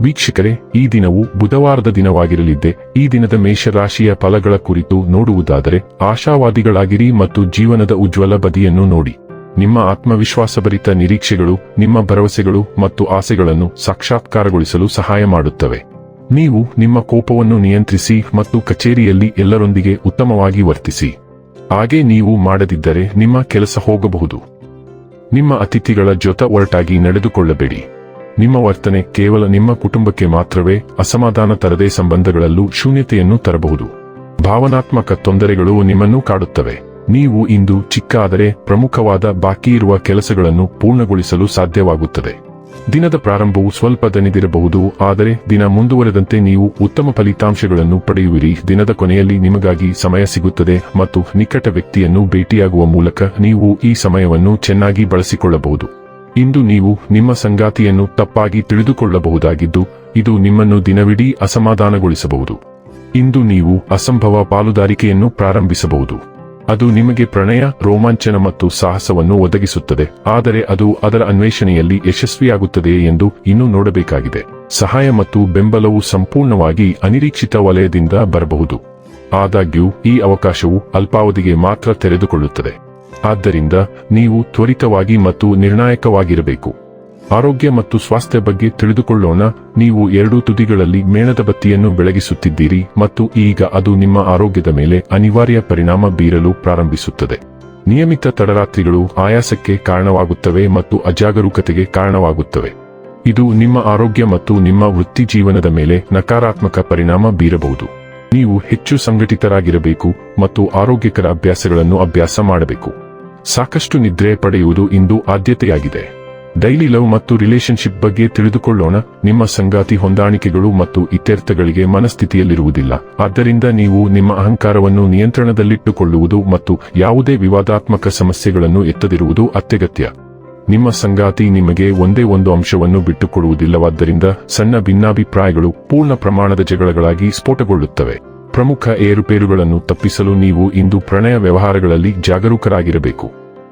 ವೀಕ್ಷಕರೇ, ಈ ದಿನವು ಬುಧವಾರದ ದಿನವಾಗಿರಲಿದ್ದೆ, ಈ ದಿನದ ಮೇಷರಾಶಿಯ ಫಲಗಳ ಕುರಿತು ನೋಡುವುದಾದರೆ, ಆಶಾವಾದಿಗಳಾಗಿರಿ ಮತ್ತು ಜೀವನದ ಉಜ್ವಲ ಬದಿಯನ್ನು ನೋಡಿ. ನಿಮ್ಮ ಆತ್ಮವಿಶ್ವಾಸಭರಿತ ನಿರೀಕ್ಷೆಗಳು, ನಿಮ್ಮ ಭರವಸೆಗಳು ಮತ್ತು ಆಸೆಗಳನ್ನು ಸಾಕ್ಷಾತ್ಕಾರಗೊಳಿಸಲು ಸಹಾಯ ಮಾಡುತ್ತವೆ. ನೀವು ನಿಮ್ಮ ಕೋಪವನ್ನು ನಿಯಂತ್ರಿಸಿ ಮತ್ತು ಕಚೇರಿಯಲ್ಲಿ ಎಲ್ಲರೊಂದಿಗೆ ಉತ್ತಮವಾಗಿ ವರ್ತಿಸಿ. ಹಾಗೆ ನೀವು ಮಾಡದಿದ್ದರೆ ನಿಮ್ಮ ಕೆಲಸ ಹೋಗಬಹುದು. ನಿಮ್ಮ ಅತಿಥಿಗಳ ಜೊತೆ ಒರಟಾಗಿ ನಡೆದುಕೊಳ್ಳಬೇಡಿ. ನಿಮ್ಮ ವರ್ತನೆ ಕೇವಲ ನಿಮ್ಮ ಕುಟುಂಬಕ್ಕೆ ಮಾತ್ರವೇ ಅಸಮಾಧಾನ ತರದೇ ಸಂಬಂಧಗಳಲ್ಲೂ ಶೂನ್ಯತೆಯನ್ನು ತರಬಹುದು. ಭಾವನಾತ್ಮಕ ತೊಂದರೆಗಳು ನಿಮ್ಮನ್ನು ಕಾಡುತ್ತವೆ. ನೀವು ಇಂದು ಚಿಕ್ಕ ಆದರೆ ಪ್ರಮುಖವಾದ ಬಾಕಿ ಇರುವ ಕೆಲಸಗಳನ್ನು ಪೂರ್ಣಗೊಳಿಸಲು ಸಾಧ್ಯವಾಗುತ್ತದೆ. ದಿನದ ಪ್ರಾರಂಭವು ಸ್ವಲ್ಪ ದಣಿದಿರಬಹುದು, ಆದರೆ ದಿನ ಮುಂದುವರೆದಂತೆ ನೀವು ಉತ್ತಮ ಫಲಿತಾಂಶಗಳನ್ನು ಪಡೆಯುವಿರಿ. ದಿನದ ಕೊನೆಯಲ್ಲಿ ನಿಮಗಾಗಿ ಸಮಯ ಸಿಗುತ್ತದೆ ಮತ್ತು ನಿಕಟ ವ್ಯಕ್ತಿಯನ್ನು ಭೇಟಿಯಾಗುವ ಮೂಲಕ ನೀವು ಈ ಸಮಯವನ್ನು ಚೆನ್ನಾಗಿ ಬಳಸಿಕೊಳ್ಳಬಹುದು. ಇಂದು ನೀವು ನಿಮ್ಮ ಸಂಗಾತಿಯನ್ನು ತಪ್ಪಾಗಿ ತಿಳಿದುಕೊಳ್ಳಬಹುದಾಗಿದ್ದು, ಇದು ನಿಮ್ಮನ್ನು ದಿನವಿಡೀ ಅಸಮಾಧಾನಗೊಳಿಸಬಹುದು. ಇಂದು ನೀವು ಅಸಂಭವ ಪಾಲುದಾರಿಕೆಯನ್ನು ಪ್ರಾರಂಭಿಸಬಹುದು. ಅದು ನಿಮಗೆ ಪ್ರಣಯ, ರೋಮಾಂಚನ ಮತ್ತು ಸಾಹಸವನ್ನು ಒದಗಿಸುತ್ತದೆ, ಆದರೆ ಅದು ಅದರ ಅನ್ವೇಷಣೆಯಲ್ಲಿ ಯಶಸ್ವಿಯಾಗುತ್ತದೆಯೇ ಎಂದು ಇನ್ನೂ ನೋಡಬೇಕಾಗಿದೆ. ಸಹಾಯ ಮತ್ತು ಬೆಂಬಲವು ಸಂಪೂರ್ಣವಾಗಿ ಅನಿರೀಕ್ಷಿತ ವಲಯದಿಂದ ಬರಬಹುದು. ಆದಾಗ್ಯೂ, ಈ ಅವಕಾಶವು ಅಲ್ಪಾವಧಿಗೆ ಮಾತ್ರ ತೆರೆದುಕೊಳ್ಳುತ್ತದೆ. ಆದ್ದರಿಂದ ನೀವು ತ್ವರಿತವಾಗಿ ಮತ್ತು ನಿರ್ಣಾಯಕವಾಗಿರಬೇಕು. ಆರೋಗ್ಯ ಮತ್ತು ಸ್ವಾಸ್ಥ್ಯ ಬಗ್ಗೆ ತಿಳಿದುಕೊಳ್ಳೋಣ. ನೀವು ಎರಡೂ ತುದಿಗಳಲ್ಲಿ ಮೇಣದ ಬತ್ತಿಯನ್ನು ಬೆಳಗಿಸುತ್ತಿದ್ದೀರಿ ಮತ್ತು ಈಗ ಅದು ನಿಮ್ಮ ಆರೋಗ್ಯದ ಮೇಲೆ ಅನಿವಾರ್ಯ ಪರಿಣಾಮ ಬೀರಲು ಪ್ರಾರಂಭಿಸುತ್ತದೆ. ನಿಯಮಿತ ತಡರಾತ್ರಿಗಳು ಆಯಾಸಕ್ಕೆ ಕಾರಣವಾಗುತ್ತವೆ ಮತ್ತು ಅಜಾಗರೂಕತೆಗೆ ಕಾರಣವಾಗುತ್ತವೆ. ಇದು ನಿಮ್ಮ ಆರೋಗ್ಯ ಮತ್ತು ನಿಮ್ಮ ವೃತ್ತಿ ಜೀವನದ ಮೇಲೆ ನಕಾರಾತ್ಮಕ ಪರಿಣಾಮ ಬೀರಬಹುದು. ನೀವು ಹೆಚ್ಚು ಸಂಘಟಿತರಾಗಿರಬೇಕು ಮತ್ತು ಆರೋಗ್ಯಕರ ಅಭ್ಯಾಸಗಳನ್ನು ಅಭ್ಯಾಸ ಮಾಡಬೇಕು. ಸಾಕಷ್ಟು ನಿದ್ರೆ ಪಡೆಯುವುದು ಇಂದು ಆದ್ಯತೆಯಾಗಿದೆ. ಡೈಲಿ ಲವ್ ಮತ್ತು ರಿಲೇಶನ್ಶಿಪ್ ಬಗ್ಗೆ ತಿಳಿದುಕೊಳ್ಳೋಣ. ನಿಮ್ಮ ಸಂಗಾತಿ ಹೊಂದಾಣಿಕೆಗಳು ಮತ್ತು ಇತ್ಯರ್ಥಗಳಿಗೆ ಮನಸ್ಥಿತಿಯಲ್ಲಿರುವುದಿಲ್ಲ. ಆದ್ದರಿಂದ ನೀವು ನಿಮ್ಮ ಅಹಂಕಾರವನ್ನು ನಿಯಂತ್ರಣದಲ್ಲಿಟ್ಟುಕೊಳ್ಳುವುದು ಮತ್ತು ಯಾವುದೇ ವಿವಾದಾತ್ಮಕ ಸಮಸ್ಯೆಗಳನ್ನು ಎತ್ತದಿರುವುದು ಅತ್ಯಗತ್ಯ. ನಿಮ್ಮ ಸಂಗಾತಿ ನಿಮಗೆ ಒಂದೇ ಒಂದು ಅಂಶವನ್ನು ಬಿಟ್ಟುಕೊಡುವುದಿಲ್ಲವಾದ್ದರಿಂದ ಸಣ್ಣ ಭಿನ್ನಾಭಿಪ್ರಾಯಗಳು ಪೂರ್ಣ ಪ್ರಮಾಣದ ಜಗಳಗಳಾಗಿ ಸ್ಫೋಟಗೊಳ್ಳುತ್ತವೆ. ಪ್ರಮುಖ ಏರುಪೇರುಗಳನ್ನು ತಪ್ಪಿಸಲು ನೀವು ಇಂದು ಪ್ರಣಯ ವ್ಯವಹಾರಗಳಲ್ಲಿ ಜಾಗರೂಕರಾಗಿರಬೇಕು.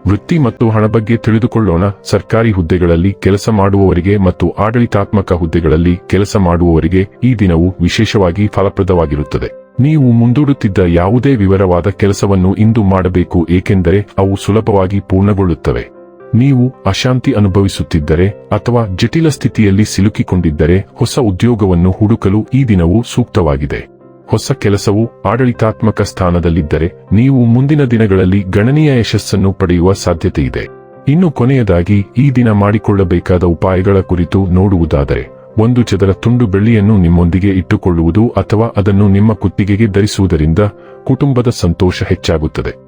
ವೃತ್ತಿ ಮತ್ತು ಹಣ ಬಗ್ಗೆ ತಿಳಿದುಕೊಳ್ಳೋಣ. ಸರ್ಕಾರಿ ಹುದ್ದೆಗಳಲ್ಲಿ ಕೆಲಸ ಮಾಡುವವರಿಗೆ ಮತ್ತು ಆಡಳಿತಾತ್ಮಕ ಹುದ್ದೆಗಳಲ್ಲಿ ಕೆಲಸ ಮಾಡುವವರಿಗೆ ಈ ದಿನವು ವಿಶೇಷವಾಗಿ ಫಲಪ್ರದವಾಗಿರುತ್ತದೆ. ನೀವು ಮುಂದೂಡುತ್ತಿದ್ದ ಯಾವುದೇ ವಿವರವಾದ ಕೆಲಸವನ್ನು ಇಂದು ಮಾಡಬೇಕು, ಏಕೆಂದರೆ ಅವು ಸುಲಭವಾಗಿ ಪೂರ್ಣಗೊಳ್ಳುತ್ತವೆ. ನೀವು ಅಶಾಂತಿ ಅನುಭವಿಸುತ್ತಿದ್ದರೆ ಅಥವಾ ಜಟಿಲ ಸ್ಥಿತಿಯಲ್ಲಿ ಸಿಲುಕಿಕೊಂಡಿದ್ದರೆ ಹೊಸ ಉದ್ಯೋಗವನ್ನು ಹುಡುಕಲು ಈ ದಿನವು ಸೂಕ್ತವಾಗಿದೆ. ಹೊಸ ಕೆಲಸವು ಆಡಳಿತಾತ್ಮಕ ಸ್ಥಾನದಲ್ಲಿದ್ದರೆ ನೀವು ಮುಂದಿನ ದಿನಗಳಲ್ಲಿ ಗಣನೀಯ ಯಶಸ್ಸನ್ನು ಪಡೆಯುವ ಸಾಧ್ಯತೆಯಿದೆ. ಇನ್ನು ಕೊನೆಯದಾಗಿ ಈ ದಿನ ಮಾಡಿಕೊಳ್ಳಬೇಕಾದ ಉಪಾಯಗಳ ಕುರಿತು ನೋಡುವುದಾದರೆ, ಒಂದು ಚದರ ತುಂಡು ಬೆಳ್ಳಿಯನ್ನು ನಿಮ್ಮೊಂದಿಗೆ ಇಟ್ಟುಕೊಳ್ಳುವುದು ಅಥವಾ ಅದನ್ನು ನಿಮ್ಮ ಕುತ್ತಿಗೆಗೆ ಧರಿಸುವುದರಿಂದ ಕುಟುಂಬದ ಸಂತೋಷ ಹೆಚ್ಚಾಗುತ್ತದೆ.